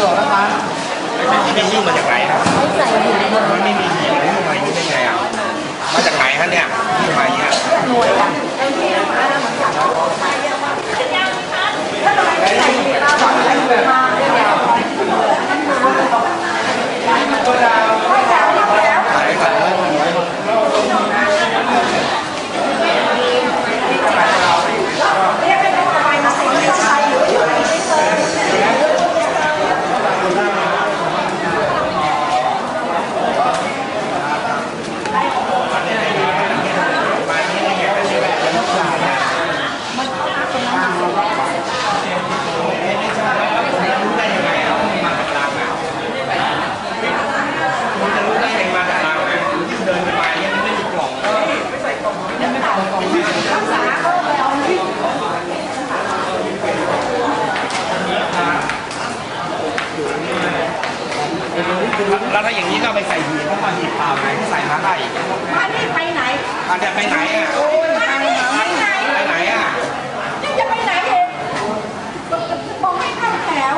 ดวกนะคะ ที่ไปหิ้วมาจากไหนครับ ไม่ใส่หีบ มันไม่มีหิ้วหิ้วมาอย่างนี้ได้ไงอะมาจากไหนฮะเนี่ยหิ้วมาอย่างเงี้ย หน่วยอะ ขายขาย รู้ได้ยังไงอะว่ามันมาจากรังอะคุณจะรู้ได้ยังไงมาจากรังอะที่เดินไปมาเนี่ยมันไม่มีกล่อง แล้วถ้าอย่างนี้ก็เอาไปใส่หีบเพราะว่าหีบเปล่าไงที่ใส่มาได้อีกมานี่ไปไหนอันเนี้ยไปไหนอะมานี่ไปไหนไปไหนอะยังจะไปไหนเองบอกให้เข้าแถว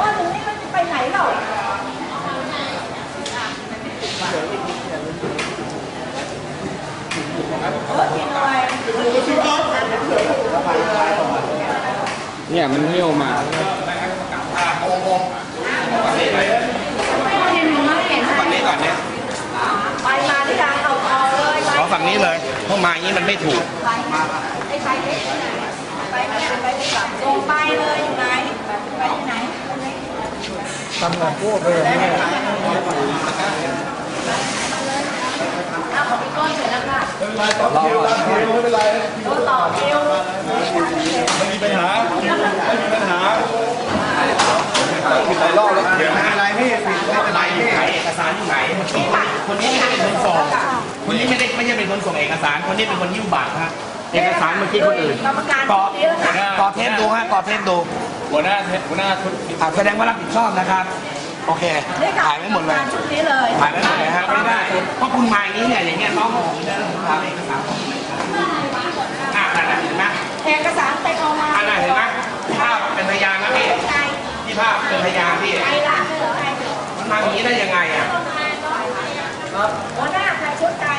ว่าหนูนี่มันจะไปไหนเราเออกินอะไรเนี่ยมันเหี่ยวมา อะโอ้โหฝั่งนี้เลยฝั่งนี้ก่อนเนี่ย ไปมาที่ร้านเอาเอาเลยไป ขอฝั่งนี้เลยเพราะ มาอย่างนี้มันไม่ถูกไปไอ้ไปเล็กไปเนี่ยไปที่กลับลงไปเลยอยู่ไหนไปที่ไหนตำรวจพูดไปแบบนี้เอาของพี่ก้อนเสร็จแล้วค่ะเราอะโดนต่อคิวปัญหาไม่มีปัญหาผิดหลายรอบแล้วเดี๋ยวนะอะไรพี่ไม่เป็นไรอยู่ไหนเอกสารอยู่ไหนคนนี้ไม่ได้เป็นคนส่ง คนส่งเอกสารคนนี้เป็นคนยิ้วบัตรฮะเอกสารเมื่อกี้คนอื่นกรรมการต่อนี้แล้วค่ะต่อเทปดูฮะต่อเทปดูหัวหน้าหัวหน้าชุดอะแสดงว่ารับผิดชอบนะครับโอเคนี่ค่ะถ่ายไว้หมดเลยชุดนี้เลยถ่ายไว้หมดเลยฮะไม่ได้เพราะคุณมาอย่างนี้เนี่ยอย่างเงี้ยน้องผมจะทำเอกสารของผมอะนั่นน่ะเห็นไหมเอกสารไปเอามาอันนั้นเห็นไหมภาพเป็นพยานนะพี่ใครที่ภาพเป็นพยานพี่ใครละใครมันมาอย่างนี้ได้ยังไงอะ หัวหน้าใครชุดใคร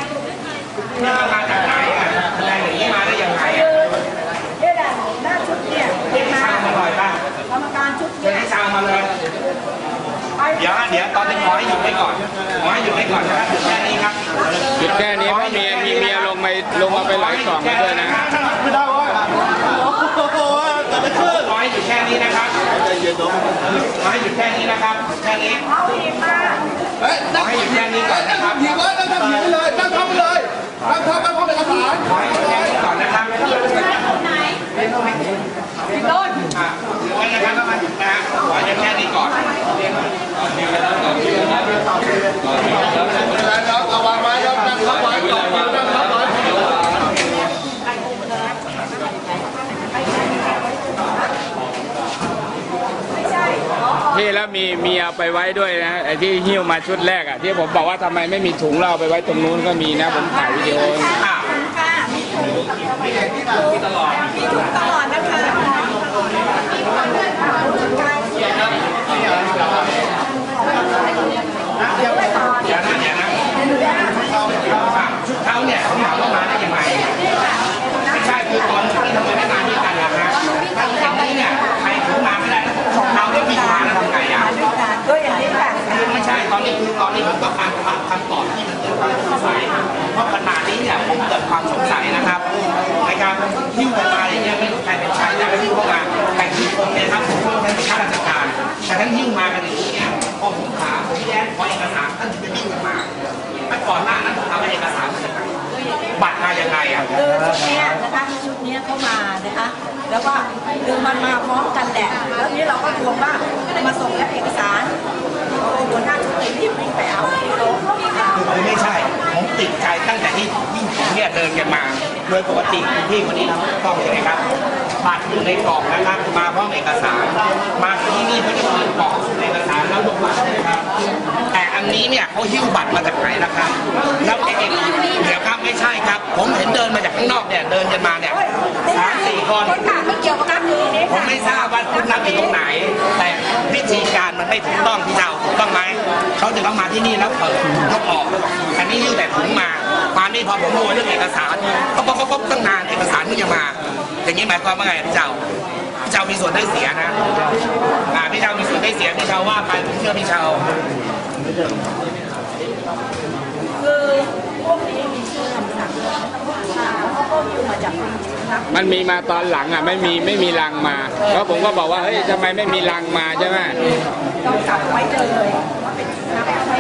นี่มันมาจากไหนอะแสดงอย่างนี้มาได้ยังไงคือะอเนี่ยแหละหน้าชุดเนี่ยเรียกที่ช่างมาหน่อยป่ะกรรมการชุดเรียเนี่กยที่ช่างมาเลยไปเดี๋ยวฮะเดี๋ยวตอนนี้ขอให้หยุดไว้ก่อนขอให้หยุดไว้ก่อนนะครับแค่นี้ครับหยุดแค่นี้เพราะเมียมีเมียลงไปลงมาไปหลายกล่องแล้วด้วยนะไม่ได้วะโอ้โหแต่ละชื่อขอให้หยุดแค่นี้นะครับขอให้หยุดแค่นี้นะครับแค่นี้เอาอีกมาขอให้หยุดแค่นี้ก่อนนะครับผีไว้นั่งทำผีไปเลยนั่งทำไปเลย นั่งทำนั่งทำเอกสารขอให้หยุดแค่นี้ก่อนนะครับพี่ต้น อะถือไว้นะครับนะฮะขอให้หยุดแค่นี้ก่อน แล้วเอาวางไว้แล้วนั่งทับไว้ต่อคิวนั่งทับไว้ ไม่ใช่ พี่ แล้วมีเมียเอาไปไว้ด้วยนะไอ้ที่หิ้วมาชุดแรกอะที่ผมบอกว่าทำไมไม่มีถุงเราเอาไปไว้ตรงนู้นก็มีนะผมถ่ายวิดีโอค่ะค่ะมีถุงตลอดมีถุงตลอดนะคะ เดี๋ยวนะเดี๋ยวนะชุดเขาเนี่ยเขาถามว่ามาได้ยังไงไม่ใช่คือตอนที่ทำไมไม่มาด้วยกันล่ะฮะถ้าอย่างนี้เนี่ยใครถึงมาไม่ได้ของเราเนี่ยวิ่งมาแล้วทำไงอะ ก็อย่างนี้ค่ะ คือไม่ใช่ตอนนี้คือตอนนี้ผมต้องการคำตอบที่มันเกิดความสงสัยเพราะขนาดนี้เนี่ยผมเกิดความสงสัยนะครับใน ก ดยปกติคุณพี่คนนี้ทำถูกต้องใช่ไหมครับบัตรอยู่ในกล่องนะครับมาพร้อมเอกสาร มาที่นี่เขาจะมีกล่องเอกสารแล้วลงบัตรนะครับ แต่อันนี้เนี่ยเขาหิ้วบัตรมาจากไหนนะครับแล้วเอกเดี๋ยวครับไม่ใช่ครับ ผมเห็นเดินมาจากข้างนอกเนี่ยเดินกันมาเนี่ยสามสี่คนเบว่าคุณนับอยู่ตรงไหน แต่วิธีการมันไม่ถูกต้องที่เราถูกต้องไหมเขาจะต้องมาที่นี่แล้วเปิดยกออกอันนี้หิ้วแต่ถุงมามานี่พอผมโวยเรื่องเอกสารก็ป๊บป๊บป๊บตั้งนานเอกสารเพิ่งจะมา อย่างนี้หมายความว่าไงพี่เจ้าพี่เจ้ามีส่วนได้เสียนะอ่าพี่เจ้ามีส่วนได้เสียพี่เจ้าว่าไปผมเชื่อพี่เจ้าคือพวกนี้มีชื่อคำสั่งเขาก็ยู่มาจาก มันมีมาตอนหลังอะไม่มีไม่มีรังมาแล้วผมก็บอกว่าเฮ้ยทำไมไม่มีรังมาใช่ไหมต้องจับไว้เลยว่าเป็นนักไม่